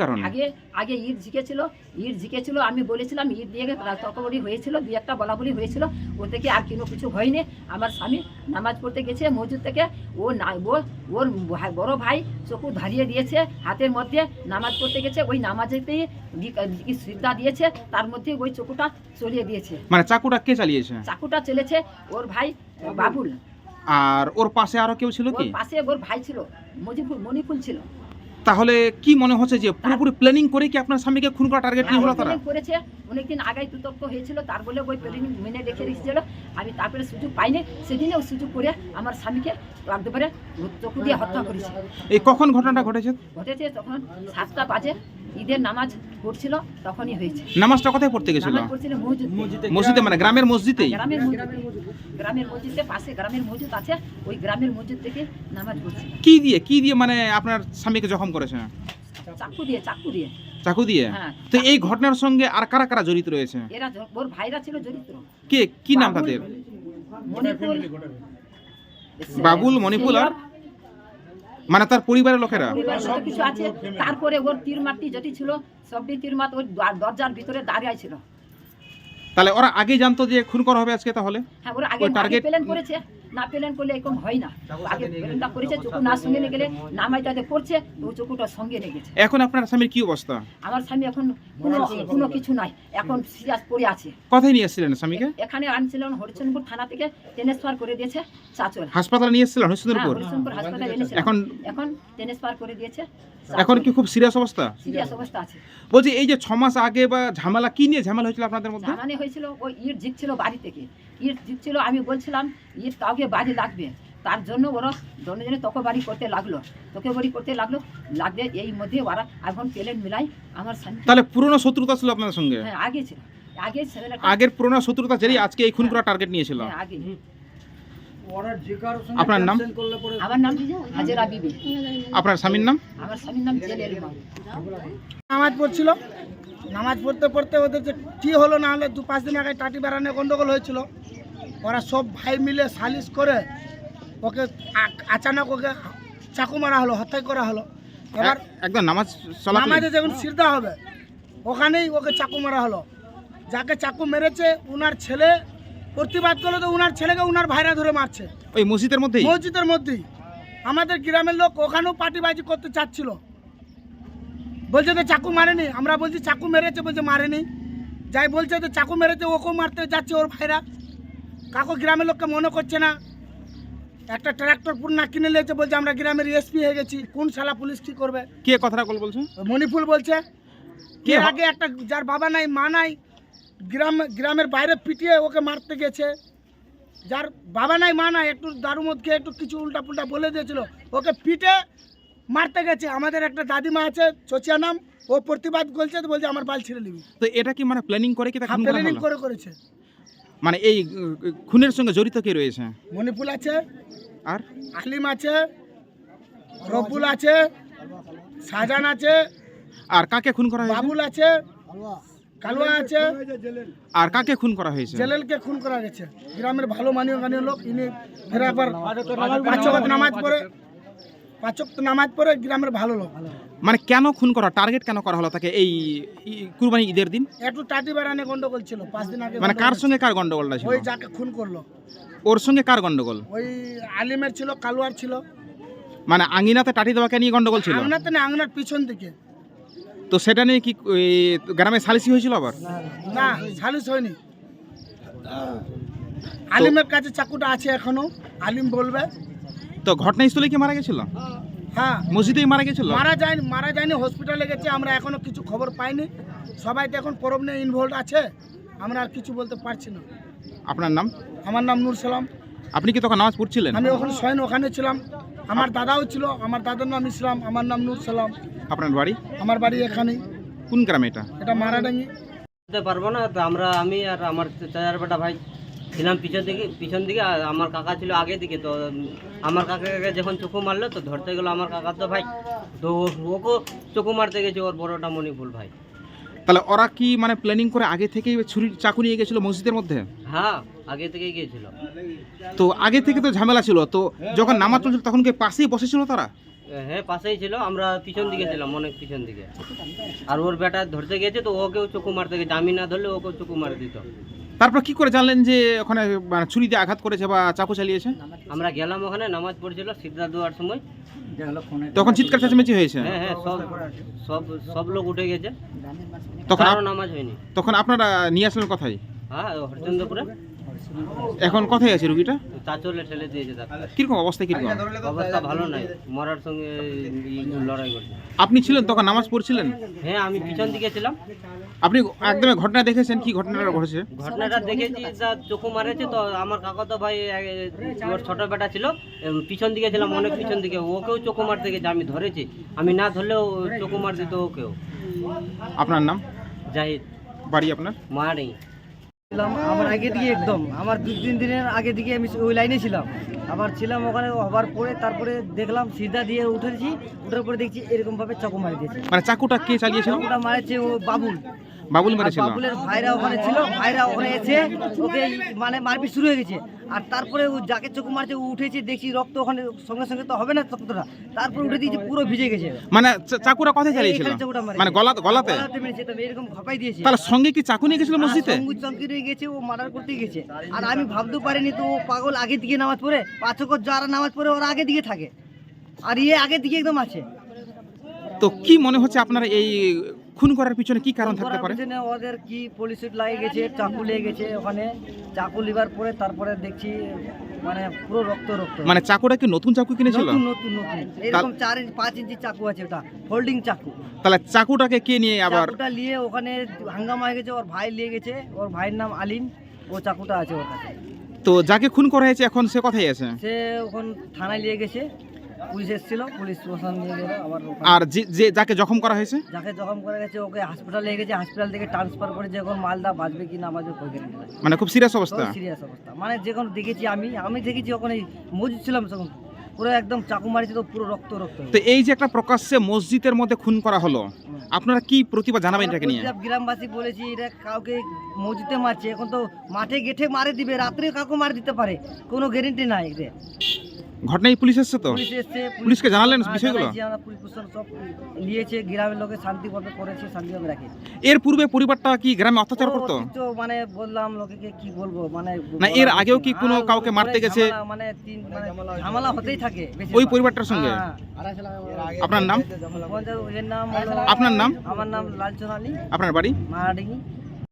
কারণে? আগে আগে ঈদ ঝিকেছিল ঈদ ঝিকেছিল আমি বলেছিলাম ঈদ দিয়ে হয়েছিল দুই একটা বলা বলি হয়েছিল ও থেকে আর কোনো কিছু হয়নি। আমার স্বামী নামাজ পড়তে গেছে মসজিদ থেকে ও না ওর বড় ভাই চকু ধারিয়ে দিয়েছে হাতের মধ্যে নামাজ পড়তে গেছে ওই নামাজেতেই সিদ্ধা দিয়েছে তার মধ্যে ওই চকুটা চলিয়ে দিয়েছে। মানে চাকুটা কে চালিয়েছে? চাকুটা চলেছে ওর ভাই বাবুল। আর ওর পাশে আরও কেউ ছিল কি? পাশে ওর ভাই ছিল মজিফুল মণিফুল ছিল। তাহলে কি মনে হচ্ছে যে পুরোপুরি প্ল্যানিং করে কি আপনার স্বামীকে খুন করা টার্গেট নিয়ে হলো তারা? করেছে অনেকদিন আগে তুতর্ক হয়েছিল তার বলে ওই প্ল্যানিং মেনে রেখে রেখেছিল আমি তারপরে সুযোগ পাইনি সেদিনে ওই সুযোগ করে আমার স্বামীকে একেবারে চকু দিয়ে হত্যা করেছে। এই কখন ঘটনাটা ঘটেছে? ঘটেছে তখন সাতটা বাজে ঈদের নামাজ পড়ছিল তখনই হয়েছে। নামাজটা কোথায় পড়তে গেছিল? নামাজ পড়ছিল মসজিদ। মসজিদে। মানে গ্রামের মসজিদেই গ্রামের মসজিদ। গ্রামের মসজিদে পাশে গ্রামের মসজিদ আছে ওই গ্রামের মসজিদ থেকে নামাজ পড়ছিল কি দিয়ে কি দিয়ে মানে আপনার স্বামীকে জখম করেছে চাকু দিয়ে চাকু দিয়ে। চাকু দিয়ে? হ্যাঁ তো এই ঘটনার সঙ্গে আর কারা কারা জড়িত রয়েছে? এরা ওর ভাইরা ছিল চরিত্র কে? কি নাম তাদের? বাবুল মণিপুর আর? মানে তার পরিবারের লোকেরা? সব কিছু আছে। তারপরে ওর তীর মাটি যেটি ছিল সবটি তীর মাত ওই দরজার ভিতরে দাঁড়িয়ে ছিল। তাহলে ওরা আগে জানতো যে খুন করা হবে আজকে তাহলে? হ্যাঁ ওরা আগে target- প্লেন করেছে। না প্লেন করলে এরকম হয় না। আগে প্লেনটা করেছে চকু না সঙ্গে নিয়ে গেলে নামাইটাতে পড়ছে তো ওই চকুটা সঙ্গে নিয়ে গেছে। এখন আপনার স্বামীর কি অবস্থা? আমার স্বামী এখন কোনো কোনো কিছু নাই। এখন সিরিয়াস পড়ে আছে। কোথায় নিয়ে এসেছিলেন স্বামীকে? এখানে আনছিলেন হরিচন্দ্রপুর থানা থেকে ট্রান্সফার করে দিয়েছে চাচল। হাসপাতালে নিয়ে এসেছিলেন হ্যাঁ হরিশ্চন্দ্রপুর হরিচন্দ্রপুর হাসপাতালে এনেছে এখন এখন ট্রান্সফার করে দিয়েছে এখন কি খুব সিরিয়াস অবস্থা? সিরিয়াস অবস্থা আছে। বলছি এই যে ছ মাস আগে বা ঝামেলা কি নিয়ে ঝামেলা হয়েছিল আপনাদের মধ্যে? জানানি হয়েছিল ওই ইট জিতছিল বাড়ি থেকে। ইট জিতছিল আমি বলছিলাম ইট কাউকে বাড়ি লাগবে? তার জন্য ওরা জনে তকে বাড়ি করতে লাগল। তোকে বাড়ি করতে লাগল লাগবে এই মধ্যে ওরা এখন প্লেন মিলাই আমার তাহলে পুরনো শত্রুতা ছিল আপনাদের সঙ্গে? হ্যাঁ আগে ছিল। আগে আগের পুরনো শত্রুতা জেরেই আজকে এই খুন করা টার্গেট নিয়েছিল। হ্যাঁ, আগে। আপনার নাম? আমার নাম হাজেরা বিবি। আপনার স্বামীর নাম? আমার স্বামীর নাম নামাজ পড়ছিল। নামাজ পড়তে পড়তে ওদের যে কী হলো না হলে? দু পাঁচ দিন আগে টাটি বেড়ানো গন্ডগোল হয়েছিল। ওরা সব ভাই মিলে সালিশ করে ওকে আচানক ওকে চাকু মারা হলো হত্যা করা হলো। এবার একদম নামাজ নামাজে যখন সিদ্ধা হবে ওখানেই ওকে চাকু মারা হলো। যাকে চাকু মেরেছে উনার ছেলে প্রতিবাদ করল তো উনার ছেলেকে উনার ভাইরা ধরে মারছে। ওই মসজিদের মধ্যে মসজিদের মধ্যেই। আমাদের গ্রামের লোক ওখানেও পার্টিবাজি করতে চাচ্ছিল। বলছে তো চাকু মারেনি আমরা বলছি চাকু মেরেছে বলছে মারেনি। যাই বলছে তো চাকু মেরেছে ওকেও মারতে যাচ্ছে ওর ভাইরা। কাকু গ্রামের লোককে মনে করছে না। একটা ট্রাক্টর পুর না কিনে নিয়েছে বলছে আমরা গ্রামের এসপি হয়ে গেছি। কোন শালা পুলিশ কি করবে? কে কথাটা বল বলছে? মণিপুর বলছে কে আগে একটা যার বাবা নাই মা নাই গ্রাম গ্রামের বাইরে পিটিয়ে ওকে মারতে গেছে। যার বাবা নাই মা নাই একটু দারু মদ খেয়ে একটু কিছু উল্টা পুল্টা বলে দিয়েছিল। ওকে পিটে মারতে গেছে। আমাদের একটা দাদিমা আছে চচিয়া নাম ও প্রতিবাদ করছে তো বলছে আমার বাল ছিঁড়ে নিবি। তো এটা কি মানে প্ল্যানিং করে কি প্ল্যানিং করে করেছে। মানে এই খুনের সঙ্গে জড়িত কে রয়েছে? মণিপুর আছে। আর? আলিম আছে। রবুল আছে। শাহজাহান আছে। আর কাকে খুন করা হয়েছে? বাবুল আছে। কালুয়া আছে। আর কাকে খুন করা হয়েছে? জেলেলকে খুন করা গেছে গ্রামের ভালো মানীয় গানীয় লোক ইনি ফের ওয়াক্ত নামাজ পড়ে পাঁচ ওয়াক্ত নামাজ পড়ে গ্রামের ভালো লোক। মানে কেন খুন করা? টার্গেট কেন করা হলো তাকে এই কুরবানি ঈদের দিন? একটু টাটি বেড়ানে গন্ডগোল ছিল পাঁচ দিন আগে মানে কার সঙ্গে কার গন্ডগোলটা ছিল। ওই যাকে খুন করল। ওর সঙ্গে কার গন্ডগোল? ওই আলিমের ছিল কালুয়ার ছিল। মানে আঙ্গিনাতে টাটি দেওয়াকে নিয়ে গন্ডগোল ছিল? আংনাতে না আংনার পিছন দিকে। তো সেটা নিয়ে কি গ্রামে সালিসি হয়েছিল আবার? না সালিস হয়নি। আলিমের কাছে চাকুটা আছে এখনও আলিম বলবে। তো ঘটনাস্থলে কি মারা গেছিল? হ্যাঁ। মসজিদেই মারা গেছিল? মারা যায়নি মারা যায়নি হসপিটালে গেছে আমরা এখনও কিছু খবর পাইনি। সবাই তো এখন পরব নিয়ে ইনভলভ আছে আমরা আর কিছু বলতে পারছি না। আপনার নাম? আমার নাম নূর সালাম। আপনি কি তখন নামাজ পড়ছিলেন? আমি ওখানে স্বয়ং ওখানে ছিলাম। আমার দাদাও ছিল আমার দাদার নাম ইসলাম আমার নাম নূর সালাম। আপনার বাড়ি? আমার বাড়ি এখানেই। কোন গ্রামে এটা? এটা মারাডাঙ্গি। বলতে পারব না তো আমরা আমি আর আমার চাচার বেটা ভাই ছিলাম পিছন দিকে পিছন দিকে আর আমার কাকা ছিল আগে দিকে তো আমার কাকাকে যখন চোখু মারলো তো ধরতে গেলো আমার কাকার তো ভাই তো ও- ওকেও চোখু মারতে গেছে ওর বড়টা মণিপুর ভাই। তাহলে ওরা কি মানে প্ল্যানিং করে আগে থেকেই ছুরি চাকু নিয়ে গেছিল মসজিদের মধ্যে? হ্যাঁ আগে থেকেই গিয়েছিল। তো আগে থেকে তো ঝামেলা ছিল তো যখন নামাজ চলছিল তখন কি পাশেই বসেছিল তারা? হ্যাঁ পাশেই ছিল আমরা পিছন দিকে ছিলাম অনেক পিছন দিকে। আর ওর বেটা ধরতে গেছে তো ওকেও চোখু মারতে গেছে আমি না ধরলে ওকেও চোখু মারে দিত। তারপর কি করে জানলেন যে ওখানে মানে ছুরি দিয়ে আঘাত করেছে বা চাকু চালিয়েছে? আমরা গেলাম ওখানে নামাজ পড়ছিল সিদ্ধা দেওয়ার সময়। তখন চিৎকার চেঁচামেচি হয়েছে? হ্যাঁ হ্যাঁ সব সব সব লোক উঠে গেছে। তখন নামাজ হয়নি। তখন আপনারা নিয়ে আসলেন কথাই হ্যাঁ হরচন্দ্রপুরে। এখন কোথায় আছে রুগীটা? চাচলে ঠেলে দিয়েছে কীরকম অবস্থা কীরকম? অবস্থা ভালো নাই মরার সঙ্গে লড়াই করছে। আপনি ছিলেন তখন নামাজ পড়ছিলেন? হ্যাঁ আমি পিছন দিকে ছিলাম। আপনি একদম ঘটনা দেখেছেন কি ঘটনাটা ঘটেছে? ঘটনাটা দেখেছি যা চোখু মারেছে তো আমার কাকা তো ভাই ওর ছোট বেটা ছিল পিছন দিকে ছিলাম অনেক পিছন দিকে ওকেও চোখু মারতে গেছে আমি ধরেছি। আমি না ধরলেও চোখু মার দিত ওকেও। আপনার নাম? জাহিদ। বাড়ি আপনার? মারি ছিলাম আমার আগে দিকে একদম। আমার দু তিন দিনের আগে দিকে আমি ওই লাইনে ছিলাম। আবার ছিলাম ওখানে হবার পরে তারপরে দেখলাম সিধা দিয়ে উঠেছি উঠার পরে দেখছি এরকম ভাবে চাকু মারি দিয়েছে। মানে চাকুটা কে চালিয়েছিল? চাকুটা মারেছে ও বাবুল। বাবুল মেরেছিল। বাবুলের ভাইরা ওখানে ছিল ভাইরা ওখানে এসে ওকে মানে মারপিট শুরু হয়ে গেছে। আর তারপরে ও যাকে চোখ মারছে ও উঠেছে দেখছি রক্ত ওখানে সঙ্গে সঙ্গে তো হবে না রক্তটা তারপরে উঠে দিয়েছে পুরো ভিজে গেছে। মানে চাকুটা কোথায় চালিয়েছিল। মানে গলাতে? গলাতে মেরেছে এরকম ঘাপাই দিয়েছে। তাহলে সঙ্গে কি চাকু নিয়ে গেছিল মসজিদে? সঙ্গু চঙ্কিরে গেছে ও মার্ডার করতে গেছে। আর আমি ভাবতে পারিনি তো ও পাগল আগে দিকে নামাজ পড়ে পাঁচক যারা নামাজ পড়ে ওরা আগে দিকে থাকে। আর ইয়ে আগে দিকে একদম আছে। তো কি মনে হচ্ছে আপনার এই খুন করার পিছনে কি কারণ থাকতে পারে? পিছনে ওদের কি পুলিশ লাগে গেছে চাকু লেগে গেছে ওখানে। চাকু লিবার পরে তারপরে দেখছি মানে পুরো রক্ত রক্ত। মানে চাকুটা কি নতুন চাকু কিনেছিল? নতুন নতুন নতুন। এরকম চার ইঞ্চি পাঁচ ইঞ্চি চাকু আছে ওটা হোল্ডিং চাকু। তাহলে চাকুটাকে কে নিয়ে আবার চাকুটা নিয়ে ওখানে হাঙ্গামা হয়ে গেছে ওর ভাই নিয়ে গেছে ওর ভাইয়ের নাম আলিম ও চাকুটা আছে ওর কাছে। তো যাকে খুন করা হয়েছে এখন সে কথাই আছে? সে ওখান থানায় নিয়ে গেছে। পুলিশ এসেছিল পুলিশ প্রশাসন নিয়ে গেল আবার আর যে যে যাকে জখম করা হয়েছে? যাকে জখম করে গেছে ওকে হাসপাতালে নিয়ে গেছে হসপিটাল থেকে ট্রান্সফার করে যখন মালদা বাঁচবে কি না বাঁচবে কই মানে খুব সিরিয়াস অবস্থা? সিরিয়াস অবস্থা। মানে যখন দেখেছি আমি আমি দেখেছি ওখানে মজুদ ছিলাম তখন। পুরো একদম চাকু মারিছে তো পুরো রক্ত রক্ত তো এই যে একটা প্রকাশ্যে মসজিদের মধ্যে খুন করা হলো আপনারা কি প্রতিভা জানাবেন এটাকে নিয়ে? গ্রামবাসী বলেছি এটা কাউকে মসজিদে মারছে এখন তো মাঠে গেঠে মারে দিবে রাত্রে কাউকে মারে দিতে পারে কোনো গ্যারেন্টি নাই এতে। ঘটনায় পুলিশ এসছে তো? পুলিশ এসছে পুলিশকে জানালেন হ্যাঁ, বিষয়গুলো? জানাইছি আমরা পুলিশ প্রশাসন সব নিয়েছে গ্রামের লোকে শান্তিভাবে করেছে শান্তিভাবে রাখে। এর পূর্বে পরিবারটা কি গ্রামে অত্যাচার করতো? তো মানে বললাম লোকেকে কি বলব মানে না, এর আগেও কি কোনো আর কাউকে মারতে গেছে? ঝামেলা, মানে তিন মানে ঝামেলা হতেই থাকে বেশিরভাগ। ওই পরিবারটার সঙ্গে? হ্যাঁ, আপনার নাম? পঞ্চায়েত- এর নাম হলো- আপনার নাম? আমার নাম লালচন আলী আপনার বাড়ি? মারাডিঙ্গি